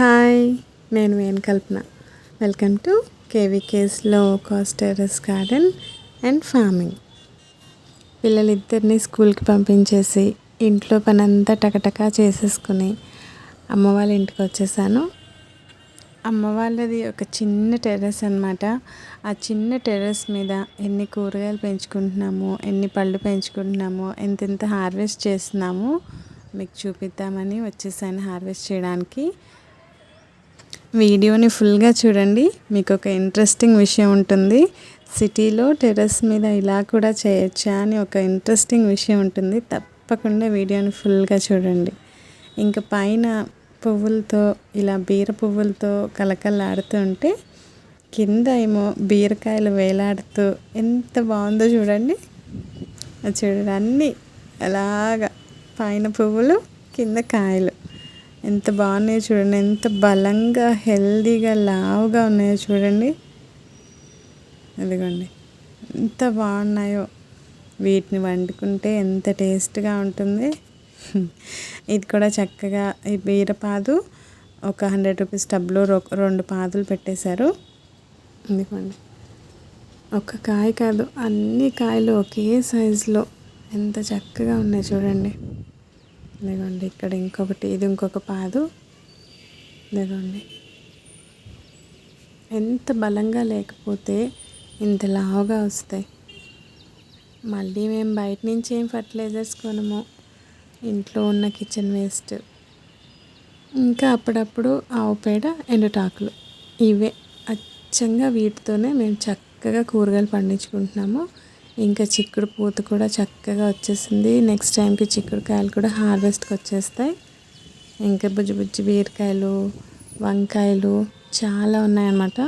Hi నేను Venu Kalpana welcome to కేవీకేస్లో cost garden and farming. పిల్లలిద్దరిని స్కూల్కి పంపించేసి ఇంట్లో పని అంతా టకటకా చేసేసుకుని అమ్మ వాళ్ళ ఇంటికి వచ్చేసాను. అమ్మ వాళ్ళది ఒక చిన్న టెర్రస్ అనమాట ఆ చిన్న టెర్రస్ మీద ఎన్ని కూరగాయలు పెంచుకుంటున్నాము ఎన్ని పళ్ళు పెంచుకుంటున్నాము ఎంతెంత హార్వెస్ట్ చేస్తున్నాము మీకు చూపిద్దామని వచ్చేసాను హార్వెస్ట్ చేయడానికి. వీడియోని ఫుల్గా చూడండి. మీకు ఒక ఇంట్రెస్టింగ్ విషయం ఉంటుంది. సిటీలో టెర్రస్ మీద ఇలా కూడా చేయొచ్చా అని ఒక ఇంట్రెస్టింగ్ విషయం ఉంటుంది. తప్పకుండా వీడియోని ఫుల్గా చూడండి. ఇంకా పైన పువ్వులతో ఇలా బీర పువ్వులతో కలకలాడుతుంటే కింద ఏమో బీరకాయలు వేలాడుతూ ఎంత బాగుందో చూడండి. అది చూడండి అన్నీ అలాగా పైన పువ్వులు కింద కాయలు. ఎంత బాగున్నాయో చూడండి. ఎంత బలంగా హెల్దీగా లావుగా ఉన్నాయో చూడండి. ఇదిగోండి ఎంత బాగున్నాయో. వీటిని వండుకుంటే ఎంత టేస్ట్గా ఉంటుంది. ఇది కూడా చక్కగా ఈ బీరపాదు ఒక హండ్రెడ్ రూపీస్ టబ్లో రెండు పాదులు పెట్టేశారు. అందుకోండి ఒక కాయ కాదు అన్ని కాయలు ఒకే సైజులో. ఎంత చక్కగా ఉన్నాయి చూడండి. ఇదిగోండి ఇక్కడ ఇంకొకటి ఇది ఇంకొక పాదు. ఇదిగోండి. ఎంత బలంగా లేకపోతే ఇంత లావుగా వస్తాయి. మళ్ళీ మేము బయట నుంచి ఏం ఫర్టిలైజర్స్ కొనము. ఇంట్లో ఉన్న కిచెన్ వేస్ట్. ఇంకా అప్పుడప్పుడు ఆవు పేడ ఎండుటాకులు. ఇవే అచ్చంగా వీటితోనే మేము చక్కగా కూరగాయలు పండించుకుంటున్నాము. ఇంకా చిక్కుడు పూత కూడా చక్కగా వచ్చేసింది. నెక్స్ట్ టైంకి చిక్కుడుకాయలు కూడా హార్వెస్ట్కి వచ్చేస్తాయి. ఇంకా బుజ్జి బుజ్జి బీరకాయలు వంకాయలు చాలా ఉన్నాయన్నమాట.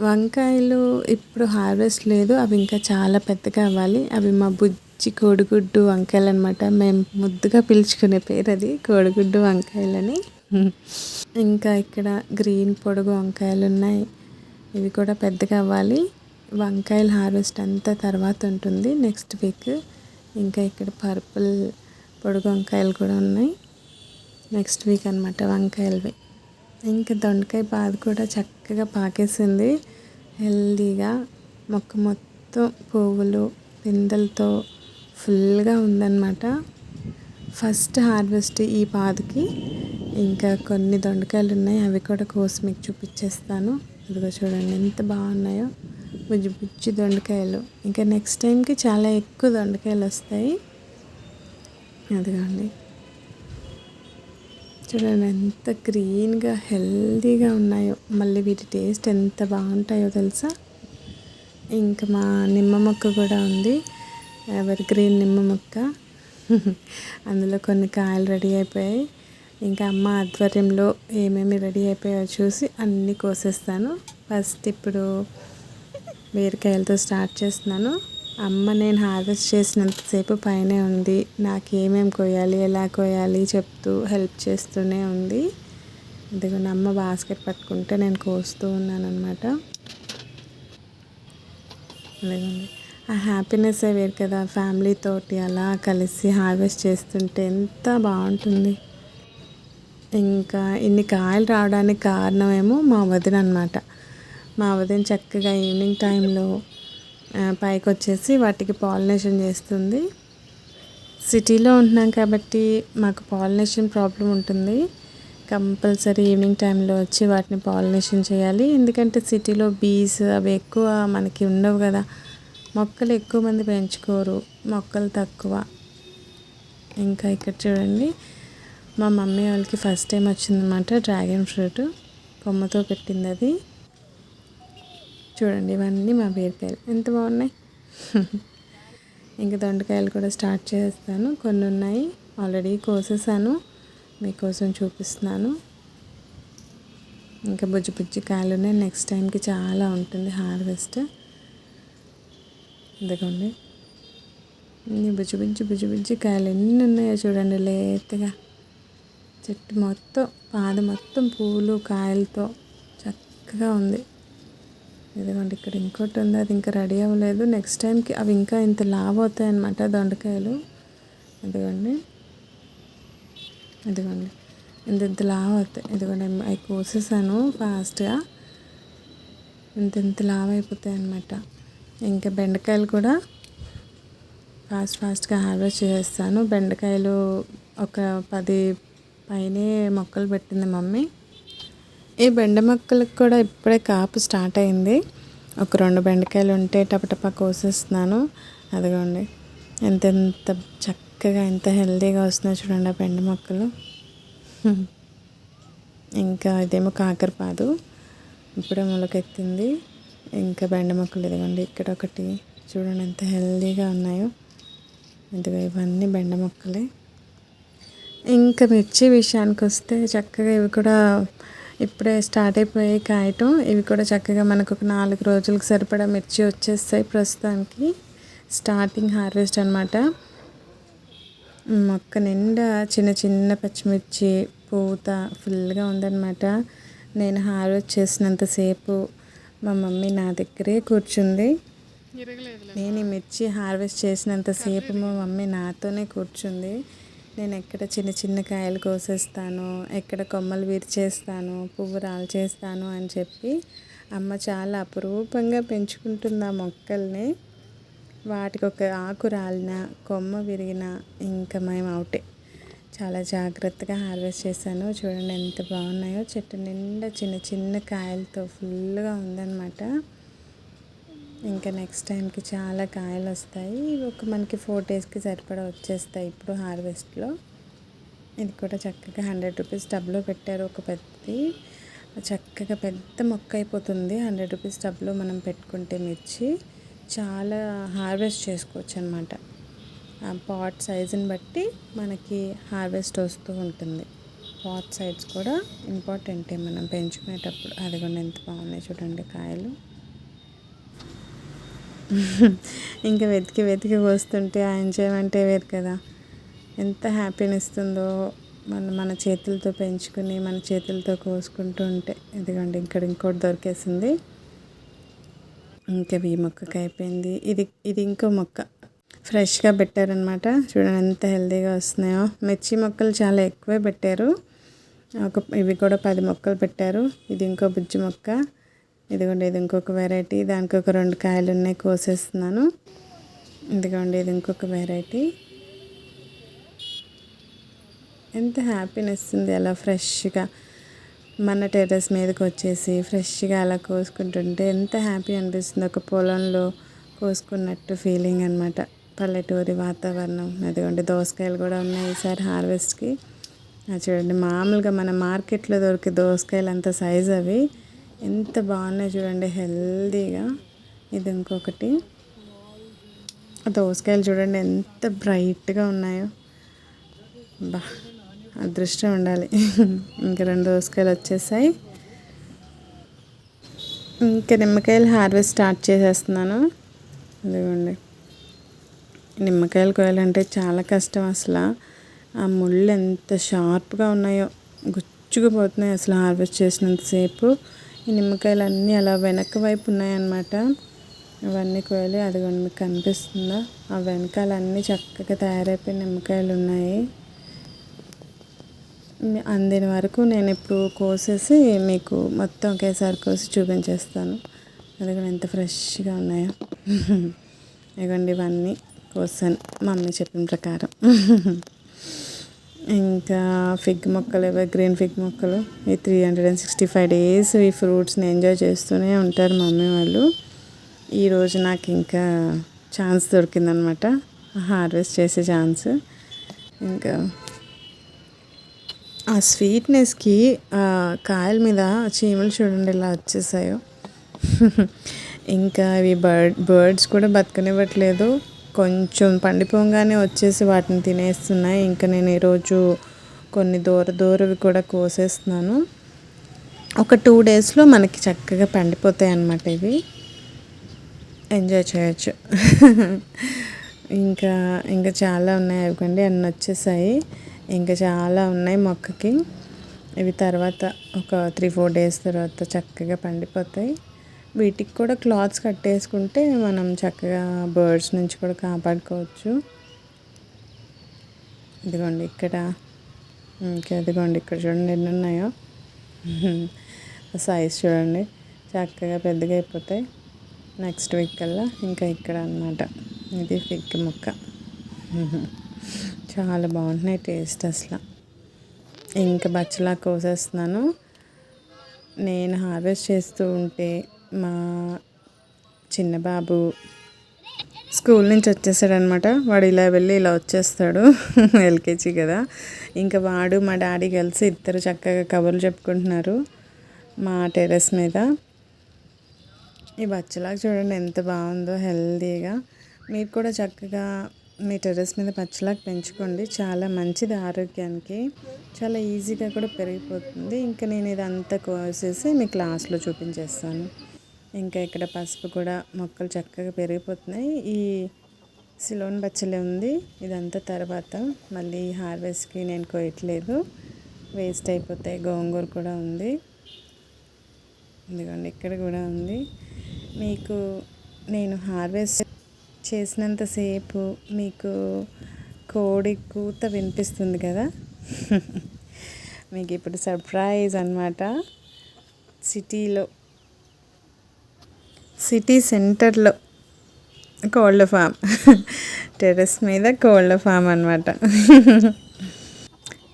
వంకాయలు ఇప్పుడు హార్వెస్ట్ లేదు. అవి ఇంకా చాలా పెద్దగా అవ్వాలి. అవి మా బుజ్జి కోడిగుడ్డు వంకాయలు అనమాట మేము ముద్దుగా పిలుచుకునే పేరు అది కోడిగుడ్డు వంకాయలని. ఇంకా ఇక్కడ గ్రీన్ పొడుగు వంకాయలు ఉన్నాయి. ఇవి కూడా పెద్దగా అవ్వాలి. వంకాయల హార్వెస్ట్ అంతా తర్వాత ఉంటుంది. నెక్స్ట్ వీక్ ఇంకా ఇక్కడ పర్పుల్ పొడుగు వంకాయలు కూడా ఉన్నాయి. నెక్స్ట్ వీక్ అనమాట వంకాయలవి. ఇంకా దొండకాయ బాధ కూడా చక్కగా పాకేసింది. హెల్దీగా మొక్క మొత్తం పువ్వులు పిందెలతో ఫుల్గా ఉందన్నమాట. ఫస్ట్ హార్వెస్ట్ ఈ పాదుకి. ఇంకా కొన్ని దొండకాయలు ఉన్నాయి. అవి కూడా కోసి మీకు చూపించేస్తాను. ఇదిగో చూడండి ఎంత బాగున్నాయో. బుజ్జి బుజ్జి దొండకాయలు. ఇంకా నెక్స్ట్ టైంకి చాలా ఎక్కువ దొండకాయలు వస్తాయి. అదిగోండి. చూడండి ఎంత గ్రీన్గా హెల్దీగా ఉన్నాయో. మళ్ళీ వీటి టేస్ట్ ఎంత బాగుంటాయో తెలుసా? ఇంకా మా నిమ్మ మొక్క కూడా ఉంది. ఎవరి గ్రీన్ నిమ్మ మొక్క. అందులో కొన్ని కాయలు రెడీ అయిపోయాయి. ఇంకా అమ్మ ఆధ్వర్యంలో ఏమేమి రెడీ అయిపోయాయో చూసి అన్నీ కోసేస్తాను. ఫస్ట్ ఇప్పుడు బీరకాయలతో స్టార్ట్ చేస్తున్నాను. అమ్మ నేను హార్వెస్ట్ చేసినంతసేపు పైనే ఉంది. నాకు ఏమేమి కోయాలి ఎలా కొయ్యాలి చెప్తూ హెల్ప్ చేస్తూనే ఉంది. ఇదిగో అమ్మ బాస్కెట్ పట్టుకుంటే నేను కోస్తూ ఉన్నాను అనమాట అదిగోండి ఆ హ్యాపీనెస్ వేరు కదా. ఫ్యామిలీ తోటి అలా కలిసి హార్వెస్ట్ చేస్తుంటే ఎంత బాగుంటుంది. ఇంకా ఇన్ని కాయలు రావడానికి కారణమేమో మా వదిన అనమాట మా ఉదయం చక్కగా ఈవినింగ్ టైంలో పైకి వచ్చేసి వాటికి పాలినేషన్ చేస్తుంది. సిటీలో ఉంటున్నాం కాబట్టి మాకు పాలినేషన్ ప్రాబ్లం ఉంటుంది. కంపల్సరీ ఈవినింగ్ టైంలో వచ్చి వాటిని పాలినేషన్ చేయాలి. ఎందుకంటే సిటీలో బీస్ అవి ఎక్కువ మనకి ఉండవు కదా. మొక్కలు ఎక్కువ మంది పెంచుకోరు. మొక్కలు తక్కువ. ఇంకా ఇక్కడ చూడండి. మా మమ్మీ వాళ్ళకి ఫస్ట్ టైం వచ్చిందనమాట డ్రాగన్ ఫ్రూట్. కొమ్మతో పెట్టింది అది. చూడండి ఇవన్నీ మా బీరకాయలు ఎంత బాగున్నాయి? ఇంకా దొండకాయలు కూడా స్టార్ట్ చేస్తాను. కొన్ని ఉన్నాయి. ఆల్రెడీ కోసేసాను. మీకోసం చూపిస్తున్నాను. ఇంకా బుజ్జి బుజ్జి కాయలు ఉన్నాయి. నెక్స్ట్ టైంకి చాలా ఉంటుంది హార్వెస్ట్. ఇదిగోండి. ఇన్ని బుజ్జి బుజ్జి బుజ్జి బుజ్జి కాయలు ఎన్ని ఉన్నాయో చూడండి లేతగా. చెట్టు మొత్తం పాద మొత్తం పూలు కాయలతో చక్కగా ఉంది. ఇదిగోండి ఇక్కడ ఇంకోటి ఉంది అది ఇంకా రెడీ అవ్వలేదు. నెక్స్ట్ టైంకి అవి ఇంకా ఇంత లావ్ అవుతాయి అన్నమాట దొండకాయలు. ఇదిగోండి ఇదిగోండి. ఇంత ఇంత లావు అవుతాయి. ఇదిగోండి అవి కోసేసాను ఫాస్ట్గా ఇంత ఇంత లావ్ అయిపోతాయి అన్నమాట. ఇంకా బెండకాయలు కూడా ఫాస్ట్ ఫాస్ట్గా హార్వెస్ట్ చేస్తాను బెండకాయలు ఒక పది పైనే మొక్కలు పెట్టింది మమ్మీ. ఈ బెండ మొక్కలకు కూడా ఇప్పుడే కాపు స్టార్ట్ అయింది. ఒక రెండు బెండకాయలు ఉంటే టపటపా కోసేస్తున్నాను. అదిగోండి. ఎంత ఎంత చక్కగా ఎంత హెల్తీగా వస్తున్నాయి చూడండి ఆ బెండ మొక్కలు. ఇంకా ఇదేమో కాకరపాదు ఇప్పుడే మొలకెత్తింది. ఇంకా బెండ మొక్కలు ఇదిగోండి. ఇక్కడ ఒకటి చూడండి ఎంత హెల్తీగా ఉన్నాయో. ఇదిగో ఇవన్నీ బెండ మొక్కలే. ఇంకా మిర్చి విషయానికి వస్తే చక్కగా ఇవి కూడా ఇప్పుడే స్టార్ట్ అయిపోయాయి కాయటం. ఇవి కూడా చక్కగా మనకు ఒక నాలుగు రోజులకు సరిపడా మిర్చి వచ్చేస్తాయి ప్రస్తుతానికి. స్టార్టింగ్ హార్వెస్ట్ అనమాట మొక్క నిండా చిన్న చిన్న పచ్చిమిర్చి పూత ఫుల్గా ఉందన్నమాట. నేను హార్వెస్ట్ చేసినంతసేపు మా మమ్మీ నా దగ్గరే కూర్చుంది. నేను ఈ మిర్చి హార్వెస్ట్ చేసినంతసేపు మా మమ్మీ నాతోనే కూర్చుంది. నేను ఎక్కడ చిన్న చిన్న కాయలు కోసేస్తాను ఎక్కడ కొమ్మలు విరిచేస్తాను పువ్వు రాల్చేస్తాను అని చెప్పి అమ్మ చాలా అపురూపంగా పెంచుకుంటుంది ఆ మొక్కల్ని. వాటికి ఒక ఆకు రాలిన కొమ్మ విరిగిన ఇంకా మేము అవుటే. చాలా జాగ్రత్తగా హార్వెస్ట్ చేశాను. చూడండి ఎంత బాగున్నాయో. చెట్టు నిండా చిన్న చిన్న కాయలతో ఫుల్గా ఉందన్నమాట. ఇంకా నెక్స్ట్ టైంకి చాలా కాయలు వస్తాయి. ఒక మనకి ఫోర్ డేస్కి సరిపడా వచ్చేస్తాయి ఇప్పుడు హార్వెస్ట్లో ఇది కూడా చక్కగా హండ్రెడ్ రూపీస్ టబ్లో పెట్టారు ఒక పెద్దది చక్కగా పెద్ద మొక్క అయిపోతుంది. హండ్రెడ్ రూపీస్ టబ్లో మనం పెట్టుకుంటే మిర్చి. చాలా హార్వెస్ట్ చేసుకోవచ్చు అనమాట పాట్ సైజుని బట్టి మనకి హార్వెస్ట్ వస్తూ ఉంటుంది. పాట్ సైజ్ కూడా ఇంపార్టెంటే మనం పెంచుకునేటప్పుడు. అది కూడా ఎంత బాగున్నాయి చూడండి కాయలు. ఇంకా వెతికి వెతికి వస్తుంటే ఆ ఎంజాయ్మెంటే వేరు కదా. ఎంత హ్యాపీని ఇస్తుందో మన మన చేతులతో పెంచుకుని మన చేతులతో కోసుకుంటూ ఉంటే. ఇదిగోండి ఇక్కడ ఇంకోటి దొరికేసింది. ఇంకా ఈ మొక్కకి అయిపోయింది. ఇది ఇది ఇంకో మొక్క. ఫ్రెష్గా పెట్టారనమాట చూడండి ఎంత హెల్తీగా వస్తున్నాయో. మిర్చి మొక్కలు చాలా ఎక్కువే పెట్టారు. ఒక ఇవి కూడా పది మొక్కలు పెట్టారు. ఇది ఇంకో బుజ్జి మొక్క. ఇదిగోండి ఇది ఇంకొక వెరైటీ దానికి ఒక రెండు కాయలు ఉన్నాయి కోసేస్తున్నాను. ఇదిగోండి ఇది ఇంకొక వెరైటీ ఎంత హ్యాపీనెస్ ఉంది అలా ఫ్రెష్గా మన టెర్రస్ మీదకి వచ్చేసి ఫ్రెష్గా అలా కోసుకుంటుంటే ఎంత హ్యాపీ అనిపిస్తుంది. ఒక పొలంలో కోసుకున్నట్టు ఫీలింగ్ అనమాట పల్లెటూరి వాతావరణం. అదిగోండి దోసకాయలు కూడా ఉన్నాయి ఈసారి హార్వెస్ట్కి చూడండి మామూలుగా మన మార్కెట్లో దొరికే దోసకాయలు అంత సైజ్ అవి. ఎంత బాగున్నాయి చూడండి హెల్దీగా. ఇది ఇంకొకటి. దోసకాయలు చూడండి ఎంత బ్రైట్గా ఉన్నాయో. బా అదృష్టం ఉండాలి. ఇంకా రెండు దోసకాయలు వచ్చేసాయి. ఇంకా నిమ్మకాయలు హార్వెస్ట్ స్టార్ట్ చేసేస్తున్నాను. అదిగోండి నిమ్మకాయలు కోయాలంటే చాలా కష్టం అసలు. ఆ ముళ్ళు ఎంత షార్ప్గా ఉన్నాయో. గుచ్చుకుపోతున్నాయి అసలు హార్వెస్ట్ చేసినంతసేపు ఈ నిమ్మకాయలు అన్నీ అలా వెనక వైపు ఉన్నాయన్నమాట. అవన్నీ కోయాలి. అదిగోండి మీకు కనిపిస్తుందా? ఆ వెనకాల అన్నీ చక్కగా తయారైపోయిన నిమ్మకాయలు ఉన్నాయి అందిన వరకు నేను ఇప్పుడు కోసేసి మీకు మొత్తం ఒకేసారి కోసి చూపించేస్తాను. అదిగోండి ఎంత ఫ్రెష్గా ఉన్నాయో. ఇదిగోండి ఇవన్నీ కోసాను. మమ్మీ చెప్పిన ప్రకారం. ఇంకా ఫిగ్ మొక్కలు ఎవర్ గ్రీన్ ఫిగ్ మొక్కలు ఈ three hundred and sixty five days ఈ ఫ్రూట్స్ని ఎంజాయ్ చేస్తూనే ఉంటారు మమ్మీ వాళ్ళు. ఈరోజు నాకు ఇంకా ఛాన్స్ దొరికిందనమాట. హార్వెస్ట్ చేసే ఛాన్స్. ఇంకా ఆ స్వీట్నెస్కి కాయల మీద చీమలు చూడండి ఇలా వచ్చేసాయో. ఇంకా ఇవి బర్డ్ బర్డ్స్ కూడా బతకనివ్వట్లేదు. కొంచెం పండిపోగానే వచ్చేసి వాటిని తినేస్తున్నాయి ఇంకా నేను ఈరోజు కొన్ని దూర దూరవి కూడా కోసేస్తున్నాను. ఒక టూ డేస్లో మనకి చక్కగా పండిపోతాయి అన్నమాట ఇవి. ఎంజాయ్ చేయొచ్చు. ఇంకా ఇంకా చాలా ఉన్నాయి అవికండి అన్నీ వచ్చేసాయి. ఇంకా చాలా ఉన్నాయి మొక్కకి. ఇవి తర్వాత ఒక త్రీ ఫోర్ డేస్ తర్వాత చక్కగా పండిపోతాయి. వీటికి కూడా క్లాత్స్ కట్టేసుకుంటే మనం చక్కగా బర్డ్స్ నుంచి కూడా కాపాడుకోవచ్చు. ఇదిగోండి ఇక్కడ. ఇంకా అదిగోండి ఇక్కడ చూడండి ఎన్ని ఉన్నాయో. సైజ్ చూడండి. చక్కగా పెద్దగా అయిపోతాయి. నెక్స్ట్ వీక్ కల్లా ఇంకా ఇక్కడ అనమాట ఇది ఫిగ్ ముక్క. చాలా బాగుంటున్నాయి టేస్ట్ అసలు. ఇంకా బచ్చలా కోసేస్తున్నాను. నేను హార్వెస్ట్ చేస్తూ ఉంటే మా చిన్న బాబు స్కూల్ నుంచి వచ్చేసాడనమాట వాడు ఇలా వెళ్ళి ఇలా వచ్చేస్తాడు ఎల్కేజీ కదా. ఇంకా వాడు మా డాడీ కలిసి ఇద్దరు చక్కగా కబుర్లు చెప్పుకుంటున్నారు మా టెర్రస్ మీద. ఈ పచ్చలాగా చూడండి ఎంత బాగుందో హెల్తీగా మీరు కూడా చక్కగా మీ టెర్రస్ మీద పచ్చలాగా పెంచుకోండి. చాలా మంచిది ఆరోగ్యానికి. చాలా ఈజీగా కూడా పెరిగిపోతుంది. ఇంకా నేను ఇదంతా కోసేసి మీ క్లాస్లో చూపించేస్తాను. ఇంకా ఇక్కడ పసుపు కూడా మొక్కలు చక్కగా పెరిగిపోతున్నాయి. ఈ సిలోన్ బచ్చలే ఉంది. ఇదంతా తర్వాత మళ్ళీ హార్వెస్ట్కి నేను కోయట్లేదు వేస్ట్ అయిపోతాయి. గోంగూర కూడా ఉంది. ఎందుకంటే ఇక్కడ కూడా ఉంది. మీకు నేను హార్వెస్ట్ చేసినంతసేపు మీకు కోడి కూత వినిపిస్తుంది కదా? మీకు ఇప్పుడు సర్ప్రైజ్ అనమాట సిటీలో సిటీ సెంటర్లో కోళ్ళ ఫామ్. టెర్రస్ మీద కోళ్ళ ఫామ్ అనమాట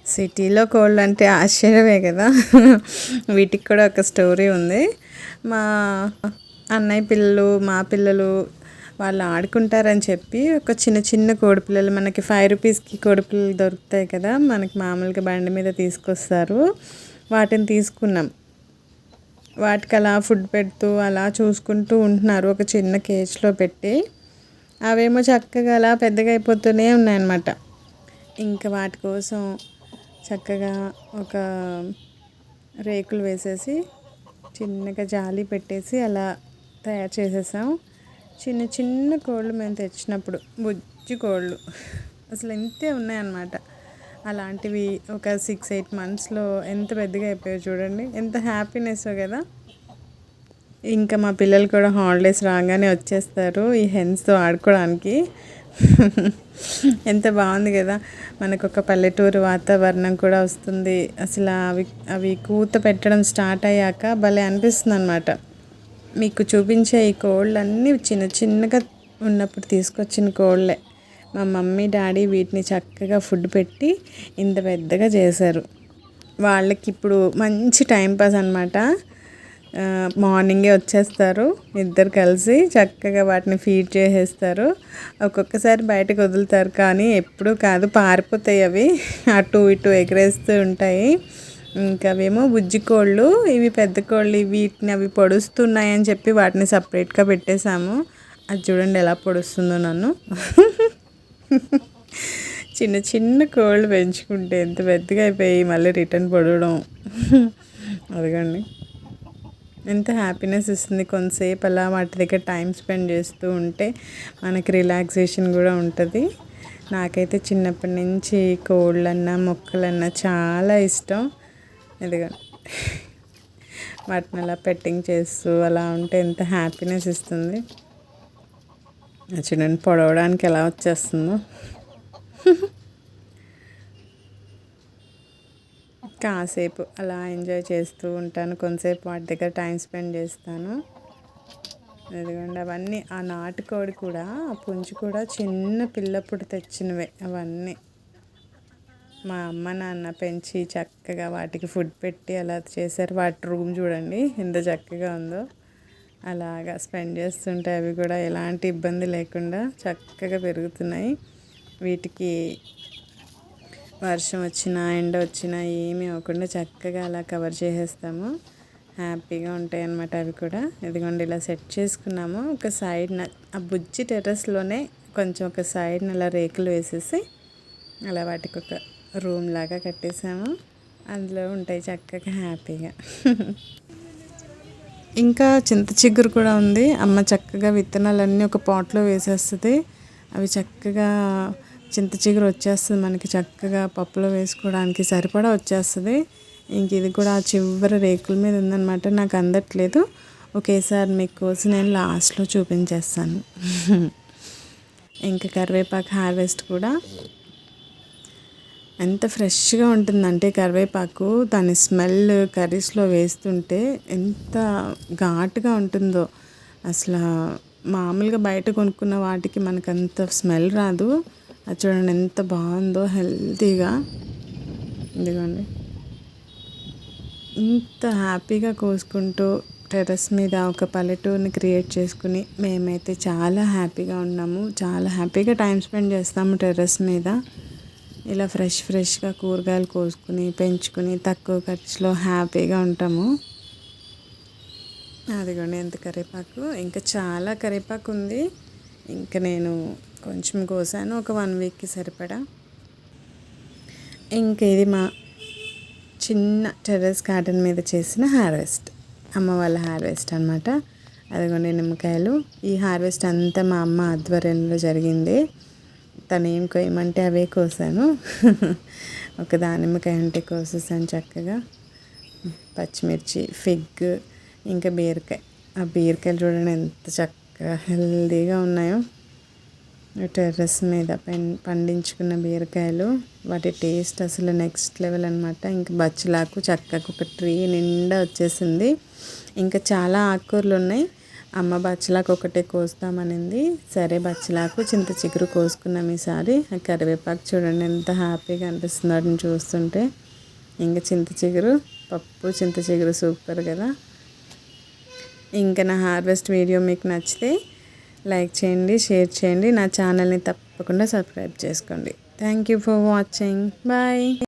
సిటీలో కోళ్ళు అంటే ఆశ్చర్యమే కదా. వీటికి కూడా ఒక స్టోరీ ఉంది. మా అన్నయ్య పిల్లలు మా పిల్లలు వాళ్ళు ఆడుకుంటారని చెప్పి ఒక చిన్న చిన్న కోడిపిల్లలు మనకి ఫైవ్ రూపీస్కి కోడిపిల్లలు దొరుకుతాయి కదా మనకి మామూలుగా బండి మీద తీసుకొస్తారు. వాటిని తీసుకున్నాం. వాటికి అలా ఫుడ్ పెడుతూ అలా చూసుకుంటూ ఉంటున్నారు. ఒక చిన్న కేజ్లో పెట్టి అవేమో చక్కగా అలా పెద్దగా అయిపోతూనే ఉన్నాయన్నమాట. ఇంకా వాటి కోసం చక్కగా ఒక రేకులు వేసేసి చిన్నగా జాలి పెట్టేసి అలా తయారు చేసేసాం. చిన్న చిన్న కోళ్ళు మేము తెచ్చినప్పుడు బుజ్జి కోళ్ళు. అసలు ఇంతే ఉన్నాయన్నమాట. అలాంటివి ఒక సిక్స్ ఎయిట్ మంత్స్లో ఎంత పెద్దగా అయిపోయాయో చూడండి. ఎంత హ్యాపీనెస్ కదా. ఇంకా మా పిల్లలు కూడా హాలిడేస్ రాగానే వచ్చేస్తారు ఈ హెన్స్తో ఆడుకోవడానికి. ఎంత బాగుంది కదా. మనకు ఒక పల్లెటూరు వాతావరణం కూడా వస్తుంది. అసలు అవి అవి కూత పెట్టడం స్టార్ట్ అయ్యాక భలే అనిపిస్తుంది అనమాట మీకు చూపించే ఈ కోళ్ళన్నీ చిన్న చిన్నగా ఉన్నప్పుడు తీసుకొచ్చిన కోళ్ళే. మా మమ్మీ డాడీ వీటిని చక్కగా ఫుడ్ పెట్టి ఇంత పెద్దగా చేశారు. వాళ్ళకి ఇప్పుడు మంచి టైంపాస్ అనమాట మార్నింగే వచ్చేస్తారు ఇద్దరు కలిసి చక్కగా వాటిని ఫీడ్ చేసేస్తారు. ఒక్కొక్కసారి బయటకు వదులుతారు కానీ ఎప్పుడు కాదు పారిపోతాయి అవి. అటు ఇటు ఎగరేస్తూ ఉంటాయి. ఇంకా అవేమో బుజ్జి కోళ్ళు ఇవి పెద్ద కోళ్ళు వీటిని అవి పొడుస్తున్నాయని చెప్పి వాటిని సపరేట్గా పెట్టేశాము. అది చూడండి ఎలా పొడుస్తుందో నన్ను. చిన్న చిన్న కోళ్ళు పెంచుకుంటే ఎంత పెద్దగా అయిపోయి మళ్ళీ రిటర్న్ పడడం అదిగండి ఎంత హ్యాపీనెస్ ఇస్తుంది. కొంతసేపు అలా వాటి దగ్గర టైం స్పెండ్ చేస్తూ ఉంటే మనకి రిలాక్సేషన్ కూడా ఉంటుంది. నాకైతే చిన్నప్పటి నుంచి కోళ్ళన్నా మొక్కలన్నా చాలా ఇష్టం. ఇదిగా వాటిని అలా పెట్టింగ్ చేస్తూ అలా ఉంటే ఎంత హ్యాపీనెస్ ఇస్తుంది. చూడండి పొడవడానికి ఎలా వచ్చేస్తుందో. కాసేపు అలా ఎంజాయ్ చేస్తూ ఉంటాను. కొంతసేపు వాటి దగ్గర టైం స్పెండ్ చేస్తాను. ఎందుకంటే అవన్నీ ఆ నాటుకోడి కూడా ఆ పుంజు కూడా చిన్న పిల్లప్పుడు తెచ్చినవే అవన్నీ. మా అమ్మ నాన్న పెంచి చక్కగా వాటికి ఫుడ్ పెట్టి అలా చేశారు. వాటి రూమ్ చూడండి ఎంత చక్కగా ఉందో. అలాగా స్పెండ్ చేస్తుంటే అవి కూడా ఎలాంటి ఇబ్బంది లేకుండా చక్కగా పెరుగుతున్నాయి. వీటికి వర్షం వచ్చినా ఎండ వచ్చినా ఏమీ అవ్వకుండా చక్కగా అలా కవర్ చేసేస్తాము. హ్యాపీగా ఉంటాయి అన్నమాట అవి కూడా. ఇదిగోండి ఇలా సెట్ చేసుకున్నాము. ఒక సైడ్న ఆ బుజ్జి టెర్రస్లోనే కొంచెం ఒక సైడ్న అలా రేకులు వేసేసి అలా వాటికి ఒక రూమ్ లాగా కట్టేసాము. అందులో ఉంటాయి చక్కగా హ్యాపీగా. ఇంకా చింత చిగురు కూడా ఉంది. అమ్మ చక్కగా విత్తనాలన్నీ ఒక పాట్లో వేసేస్తుంది. అవి చక్కగా చింత చిగురు వచ్చేస్తుంది మనకి. చక్కగా పప్పులో వేసుకోవడానికి సరిపడా వచ్చేస్తుంది. ఇంక ఇది కూడా ఆ చివరి రేకుల మీద ఉందన్నమాట. నాకు అందట్లేదు. ఒకేసారి మీకు కోసం నేను లాస్ట్లో చూపించేస్తాను. ఇంకా కరివేపాకు హార్వెస్ట్ కూడా ఎంత ఫ్రెష్గా ఉంటుందంటే కరివేపాకు దాని స్మెల్ కర్రీస్లో వేస్తుంటే ఎంత ఘాటుగా ఉంటుందో. అసలు మామూలుగా బయట కొనుక్కున్న వాటికి మనకు అంత స్మెల్ రాదు. అది చూడండి ఎంత బాగుందో హెల్తీగా. ఇదిగోండి. ఇంత హ్యాపీగా కోసుకుంటూ టెర్రస్ మీద ఒక పల్లెటూరుని క్రియేట్ చేసుకుని మేమైతే చాలా హ్యాపీగా ఉన్నాము. చాలా హ్యాపీగా టైం స్పెండ్ చేస్తాము టెర్రస్ మీద. ఇలా ఫ్రెష్ ఫ్రెష్గా కూరగాయలు కోసుకుని పెంచుకుని తక్కువ ఖర్చులో హ్యాపీగా ఉంటాము. అదిగోండి ఎంత కరివేపాకు. ఇంకా చాలా కరివేపాకు ఉంది. ఇంకా నేను కొంచెం కోసాను. ఒక వన్ వీక్కి సరిపడా. ఇంకా ఇది మా చిన్న టెర్రస్ గార్డెన్ మీద చేసిన హార్వెస్ట్. అమ్మ వాళ్ళ హార్వెస్ట్ అనమాట అదిగోండి నిమ్మకాయలు. ఈ హార్వెస్ట్ అంతా మా అమ్మ ఆధ్వర్యంలో జరిగింది. తను ఏం కోయమంటే అవే కోసాను. ఒక దానిమ్మకాయ అంటే కోసేసాను చక్కగా. పచ్చిమిర్చి ఫిగ్ ఇంకా బీరకాయ. ఆ బీరకాయలు చూడండి ఎంత చక్కగా హెల్దీగా ఉన్నాయో. టెర్రస్ మీద పెన్ పండించుకున్న బీరకాయలు. వాటి టేస్ట్ అసలు నెక్స్ట్ లెవెల్ అనమాట ఇంకా బచ్చలాకు చక్కగా ఒక ట్రీ నిండా వచ్చేసింది. ఇంకా చాలా ఆకుకూరలు ఉన్నాయి. అమ్మ బచ్చలాకు ఒకటే కోస్తామనింది. సరే బచ్చలాకు చింత చిగురు కోసుకున్నాం ఈసారి. ఆ కరివేపాకు చూడండి ఎంత హ్యాపీగా అనిపిస్తుంది వాటిని చూస్తుంటే. ఇంకా చింత చిగురు పప్పు చింత చిగురు సూపర్ కదా. ఇంకా నా హార్వెస్ట్ వీడియో మీకు నచ్చితే లైక్ చేయండి షేర్ చేయండి. నా ఛానల్ని తప్పకుండా సబ్స్క్రైబ్ చేసుకోండి. Thank you for watching. Bye.